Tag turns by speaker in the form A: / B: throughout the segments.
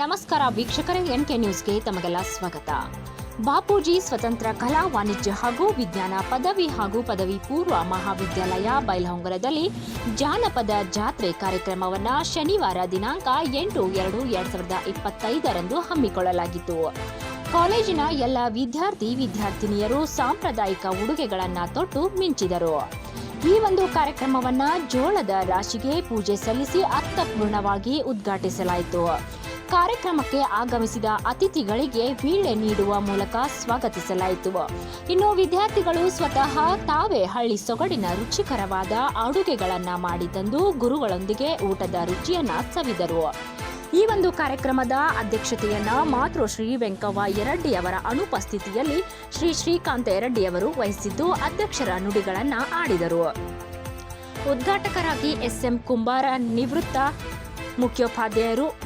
A: ನಮಸ್ಕಾರ ವೀಕ್ಷಕರೇ N K ನ್ಯೂಸ್ಗೆ ತಮಗೆಲ್ಲ ಸ್ವಾಗತ. ಬಾಪೂಜಿ ಸ್ವತಂತ್ರ ಕಲಾ ವಾಣಿಜ್ಯ ಹಾಗೂ ವಿಜ್ಞಾನ ಪದವಿ ಹಾಗೂ ಪದವಿ ಪೂರ್ವ ಮಹಾವಿದ್ಯಾಲಯ ಬೈಲಹೊಂಗರದಲ್ಲಿ ಜಾನಪದ ಜಾತ್ರೆ ಕಾರ್ಯಕ್ರಮವನ್ನು ಶನಿವಾರ ದಿನಾಂಕ ಎಂಟು ಎರಡು ಎರಡು ಸಾವಿರದ ಇಪ್ಪತ್ತೈದರಂದು ಹಮ್ಮಿಕೊಳ್ಳಲಾಗಿತ್ತು. ಕಾಲೇಜಿನ ಎಲ್ಲ ವಿದ್ಯಾರ್ಥಿ ವಿದ್ಯಾರ್ಥಿನಿಯರು ಸಾಂಪ್ರದಾಯಿಕ ಉಡುಗೆಗಳನ್ನು ತೊಟ್ಟು ಮಿಂಚಿದರು. ಈ ಒಂದು ಕಾರ್ಯಕ್ರಮವನ್ನು ಜೋಳದ ರಾಶಿಗೆ ಪೂಜೆ ಸಲ್ಲಿಸಿ ಅರ್ಥಪೂರ್ಣವಾಗಿ ಉದ್ಘಾಟಿಸಲಾಯಿತು. ಕಾರ್ಯಕ್ರಮಕ್ಕೆ ಆಗಮಿಸಿದ ಅತಿಥಿಗಳಿಗೆ ವೀಳೆ ನೀಡುವ ಮೂಲಕ ಸ್ವಾಗತಿಸಲಾಯಿತು. ಇನ್ನು ವಿದ್ಯಾರ್ಥಿಗಳು ಸ್ವತಃ ತಾವೇ ಹಳ್ಳಿ ಸೊಗಡಿನ ರುಚಿಕರವಾದ ಅಡುಗೆಗಳನ್ನು ಮಾಡಿ ತಂದು ಗುರುಗಳೊಂದಿಗೆ ಊಟದ ರುಚಿಯನ್ನ ಸವಿದರು. ಈ ಒಂದು ಕಾರ್ಯಕ್ರಮದ ಅಧ್ಯಕ್ಷತೆಯನ್ನ ಮಾತೃಶ್ರೀ ವೆಂಕವ್ವ ಎರಡ್ಡಿ ಅವರ ಅನುಪಸ್ಥಿತಿಯಲ್ಲಿ ಶ್ರೀ ಶ್ರೀಕಾಂತ ಎರಡ್ಡಿಯವರು ವಹಿಸಿದ್ದು ಅಧ್ಯಕ್ಷರ ನುಡಿಗಳನ್ನ ಆಡಿದರು. ಉದ್ಘಾಟಕರಾಗಿ ಎಸ್ಎಂ ಕುಂಬಾರ ನಿವೃತ್ತ ಮುಖ್ಯೋಪಾಧ್ಯಾಯರು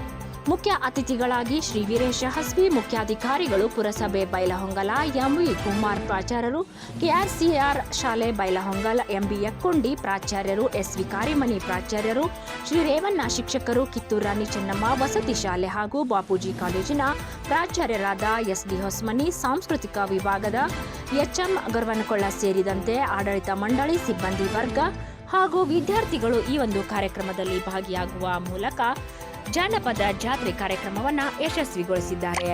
A: ಮುಖ್ಯ ಅತಿಥಿಗಳಾಗಿ ಶ್ರೀ ವೀರೇಶ ಹಸ್ಬಿ ಮುಖ್ಯಾಧಿಕಾರಿಗಳು, ಪುರಸಭೆ ಬೈಲಹೊಂಗಲ, ಎಂವಿ ಕುಮಾರ್ ಪ್ರಾಚಾರ್ಯರು, ಕೆಆರ್ಸಿಆರ್ ಶಾಲೆ ಬೈಲಹೊಂಗಲ, ಎಂಬಿ ಯಕ್ಕೊಂಡಿ ಪ್ರಾಚಾರ್ಯರು, ಎಸ್ವಿ ಕಾರಿಮನಿ ಪ್ರಾಚಾರ್ಯರು, ಶ್ರೀ ರೇವಣ್ಣ ಶಿಕ್ಷಕರು, ಕಿತ್ತೂರು ರಾಣಿ ಚೆನ್ನಮ್ಮ, ವಸತಿ ಶಾಲೆ ಹಾಗೂ ಬಾಪೂಜಿ ಕಾಲೇಜಿನ ಪ್ರಾಚಾರ್ಯರಾದ ಎಸ್ಡಿ ಹೊಸ್ಮನಿ, ಸಾಂಸ್ಕೃತಿಕ ವಿಭಾಗದ ಎಚ್ಎಂ ಗರ್ವನಕೊಳ್ಳ ಸೇರಿದಂತೆ ಆಡಳಿತ ಮಂಡಳಿ, ಸಿಬ್ಬಂದಿ ವರ್ಗ ಹಾಗೂ ವಿದ್ಯಾರ್ಥಿಗಳು ಈ ಒಂದು ಕಾರ್ಯಕ್ರಮದಲ್ಲಿ ಭಾಗಿಯಾಗುವ ಮೂಲಕ ಜಾನಪದ ಜಾತ್ರೆ ಕಾರ್ಯಕ್ರಮವನ್ನ ಯಶಸ್ವಿಗೊಳಿಸಿದ್ದಾರೆ.